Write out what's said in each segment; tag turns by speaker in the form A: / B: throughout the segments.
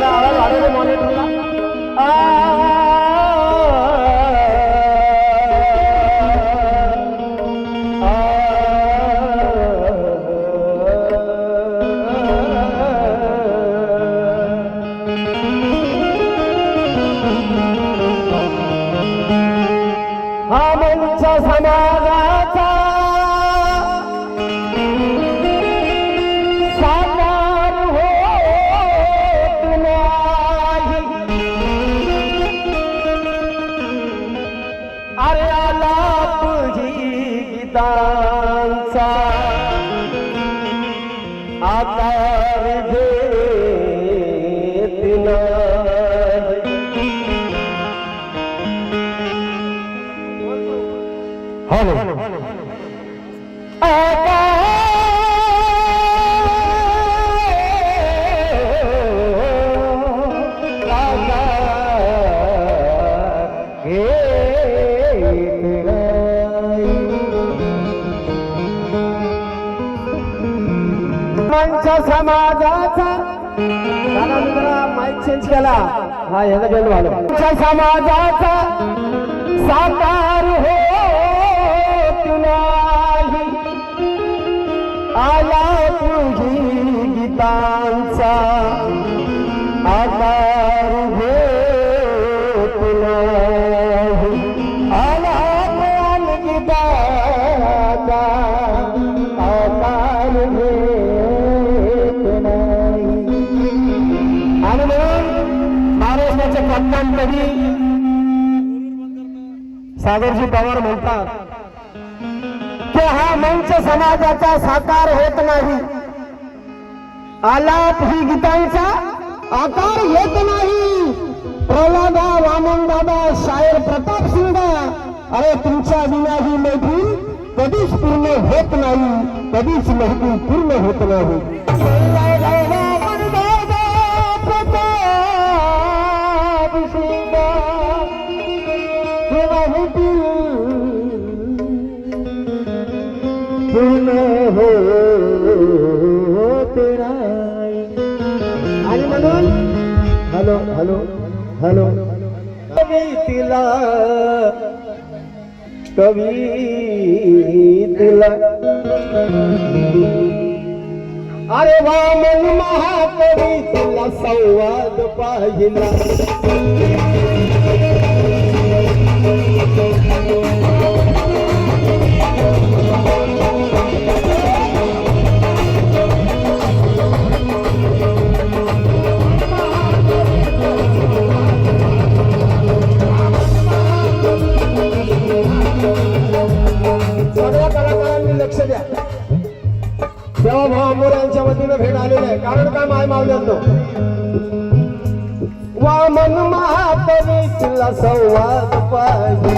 A: யாராவது அழகு மாறிட்டு समाजाचा माईक चेंज केला. हा ह्याचा गेलो आलो मंच समाजाचा साकार हो नाही. आला तुझी गीतांचा आकार हो नाही. कधी? सागरजी पवार म्हणतात की हा मंच समाजाचा साकार होत नाही? आलाप ही गीतांचा आकार येत नाही. प्रल्हादा वामनदादा शायर प्रताप सिंग अरे तुमच्या विना ही मैफिल कधीच पूर्ण होत नाही कधीच मैफिल पूर्ण होत नाही. तिला कवी तिला. अरे वामन महाकवितीला संवाद पाहिला. यांच्या वतीनं भेट आलेली आहे. कारण काय माय मावल्यांनो वामन महाकवीतला संवाद पाहिजे.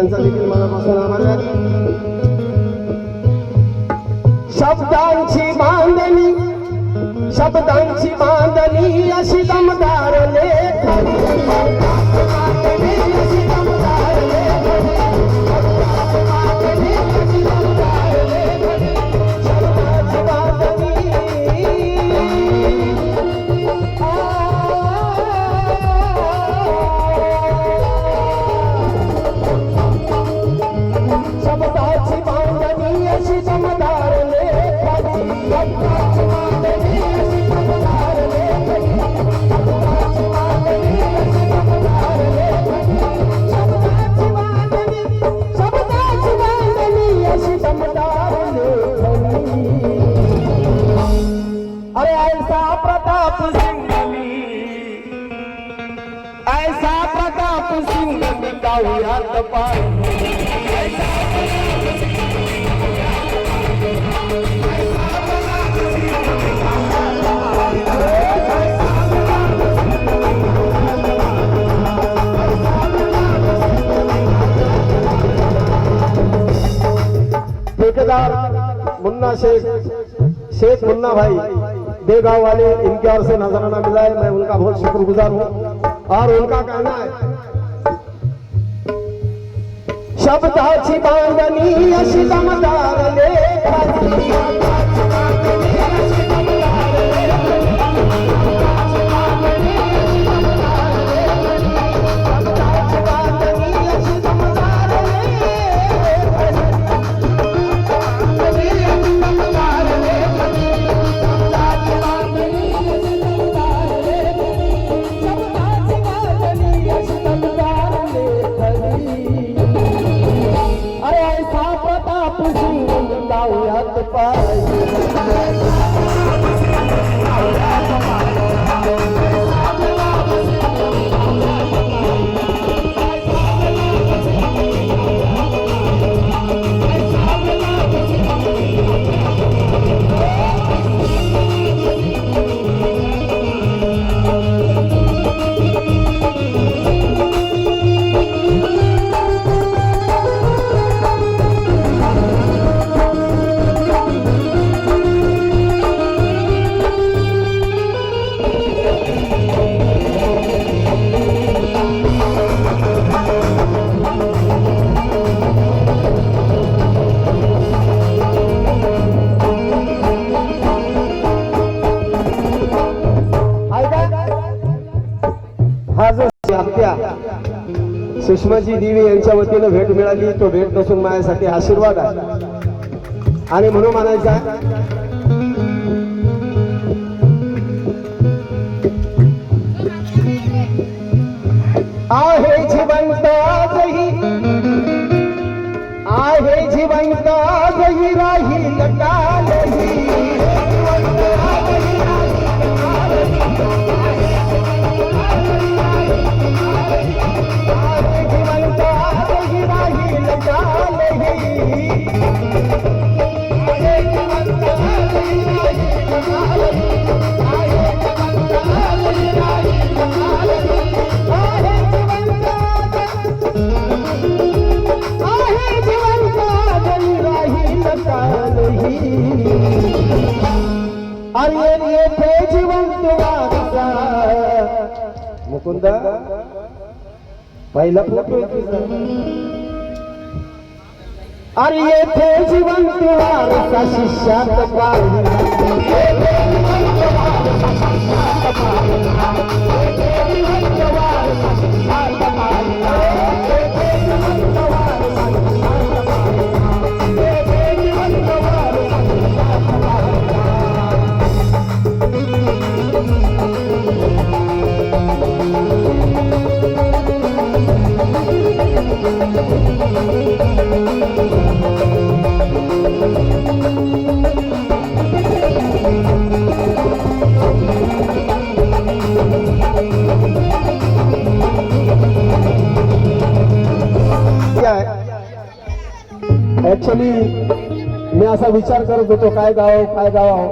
B: त्यांचा देखील मनापासून आभार व्यक्त शब्दांची बांधणी शब्दांची बांधणी ठेकेदार मुन्ना शेख शेख मुन्ना भाई दे गाँव वाले इनके और से नजराना मिला है। मैं उनका बहुत शुक्रगुजार हूँ। और उनका कहना है शब्दाची बांधणी अशी दमदार लेखनी सुषमाजी देवी यांच्या वतीनं भेट मिळाली. तो भेट नसून माझ्यासाठी आशीर्वाद आहे. आणि म्हणून म्हणायचा आहे जिवंत आजही आहे जिवंत आजही राहील कालही. पहिला फोटो. अरे येथे जिवंत वारसा शिष्यात पाहिला ऍक्च्युली मी असा विचार करत होतो काय गाव काय गाव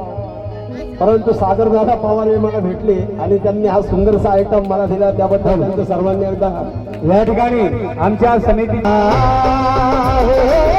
B: परंतु सागरदादा पवार हे मला भेटले आणि त्यांनी हा सुंदरसा आयटम मला दिला. त्याबद्दल त्यांचं सर्वांनी एकदा
C: या ठिकाणी आमच्या समिती
B: हो, हो.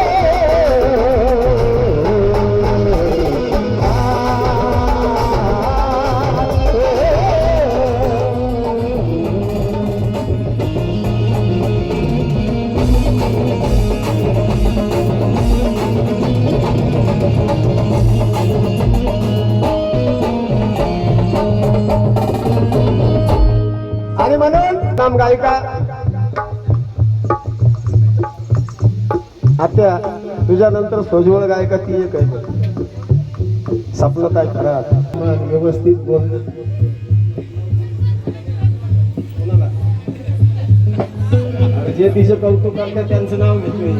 B: आत्या तुझ्यानंतर सोजवळ गायिका ती एक आहे. सपनात आहे खरा व्यवस्थित बोल. जे तिचे कौतुक करतात त्यांचं नाव घेतोय.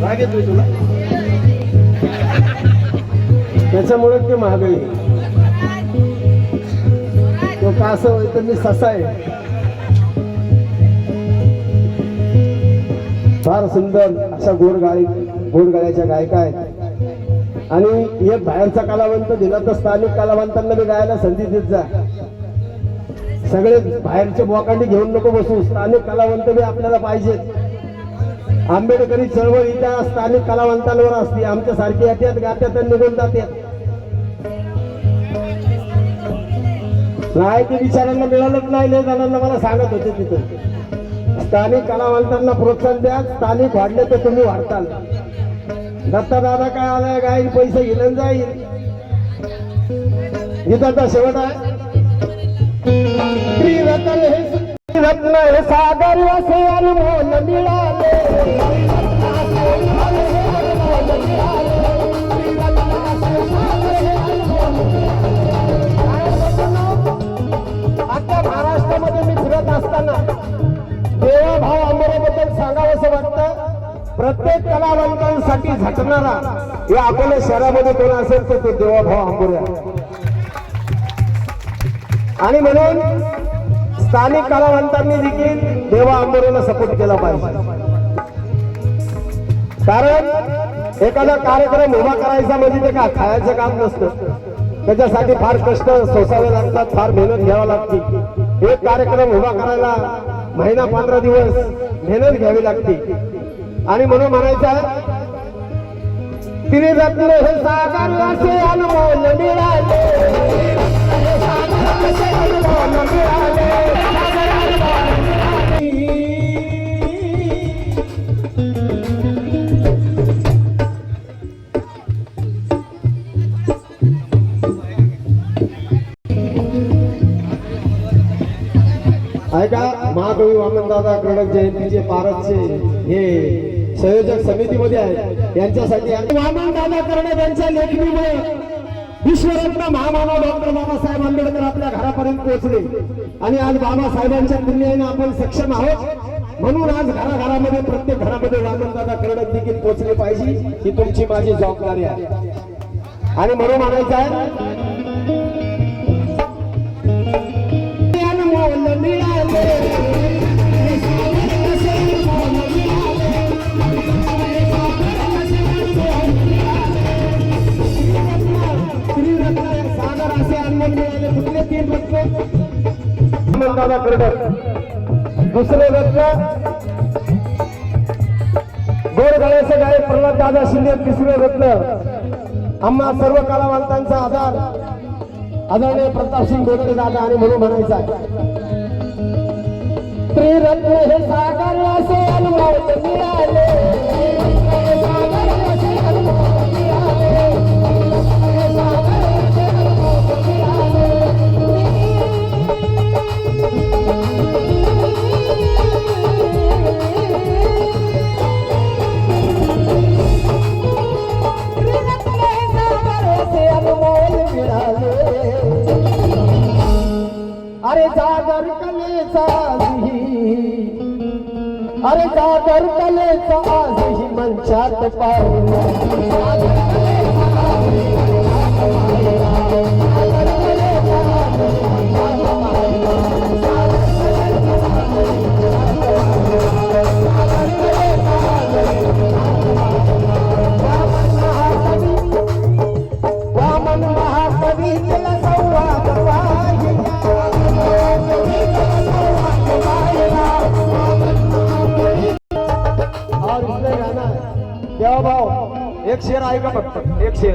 B: राग तुला? त्याच्यामुळे ते महागाई. तो का असं होय तर मी ससा आहे. फार सुंदर अशा गोड गाई गोड गाण्याच्या गायका आहेत. आणि एक बाहेरचा कलावंत दिला तर स्थानिक कलावंतांना मी गायला संधी देत जा. सगळे बाहेरचे बोकांडी घेऊन नको बसू स्थानिक कलावंत बी आपल्याला पाहिजेत. आंबेडकरी चळवळ ही त्या स्थानिक कलावंतांवर असते. आमच्या सारखे येतात गात्यात निघून जातात. नाही ते विचारांना मिळालंच नाही लय जणांना मला सांगत होते तिथं. स्थानिक कलावंतांना प्रोत्साहन द्या. स्थानिक वाढले तर तुम्ही वाढताल. दत्ता दादा काय आलाय? काय? पैसे घेऊन जाईल. गीताचा शेवट आहे. त्रिरत्न हे सागर असे अनमोल मिळाले. करणारा. या अकोला शहरामध्ये कोण असेल तर तो देवाभाव आंबोऱ्या आणि म्हणून स्थानिक कलावंतांनी देखील देवा आंबोऱ्याला सपोर्ट केला पाहिजे. कारण एखादा कार्यक्रम उभा करायचा म्हणजे ते का खायचं काम नसतं. त्याच्यासाठी फार कष्ट सोसावे लागतात फार मेहनत घ्यावी लागते. एक कार्यक्रम उभा करायला महिना पंधरा दिवस मेहनत घ्यावी लागते. आणि म्हणून म्हणायचं आहे त्रिरत्न हे सागर असे अनमोल मिळाले. ऐका महाकवी वामनदादा कडक जयंतीचे पारसचे हे संयोजक समितीमध्ये आहेत. यांच्यासाठी वामन दादा करणे यांच्या लेखणीमुळे विश्वरत्न महामानव डॉक्टर बाबासाहेब आंबेडकर आपल्या घरापर्यंत पोहोचले. आणि आज बाबासाहेबांच्या पुण्याने आपण सक्षम आहोत. म्हणून आज घराघरामध्ये प्रत्येक घरामध्ये वामनदादा करणे देखील पोहोचले पाहिजे ही तुमची माझी जबाबदारी आहे. आणि म्हणून म्हणायचं आहे दादा कडक दुसरे रत्न. गोड गायक प्रल्हाद दादा शिंदे तिसरे रत्न. आम्हा सर्व कलावंतांचा आधार आदरणीय प्रतापसिंग गोदरे दादा आणि म्हणून म्हणायचा त्रिरत्न हे सागर असे अनुभव मिळाले. अरे जागर कलेचा आजही मंचात पाहिला एक शेर आहे का फक्त? एक शेर.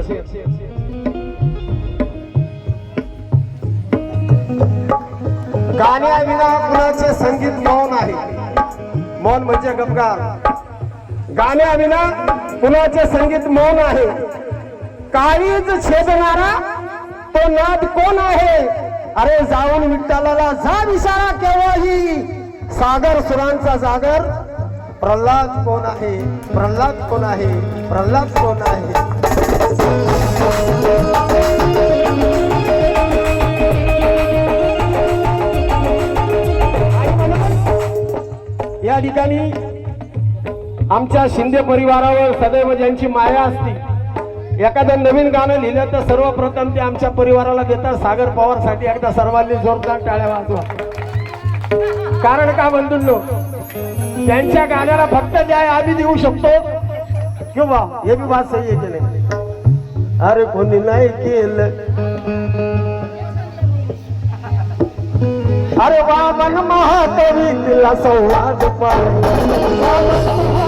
B: गाण्याविना कुणाचे संगीत मौन आहे? मौन म्हणजे गपगार गाण्याविना कुणाचे संगीत मौन आहे? काळीच छेदणारा तो नाद कोण आहे? अरे जाऊन विठ्ठलाला जा विचारा केव्हाही. सागर सुरांचा जागर प्रल्हाद कोण आहे? प्रल्हाद कोण आहे? प्रल्हाद कोण आहे? या ठिकाणी आमच्या शिंदे परिवारावर सदैव ज्यांची माया असते एखादं नवीन गाणं लिहिलं तर सर्वप्रथम ते आमच्या परिवाराला देतात. सागर पवारसाठी एकदा सर्वांनी जोरदार टाळ्या वाजवा. कारण का लोक त्यांच्या गाण्याला फक्त न्याय आम्ही देऊ शकतो. किंवा हे बी बात सही आहे की नाही? अरे कोणी नाही केलं. अरे वामन महातवी तिला संवाद पाहिला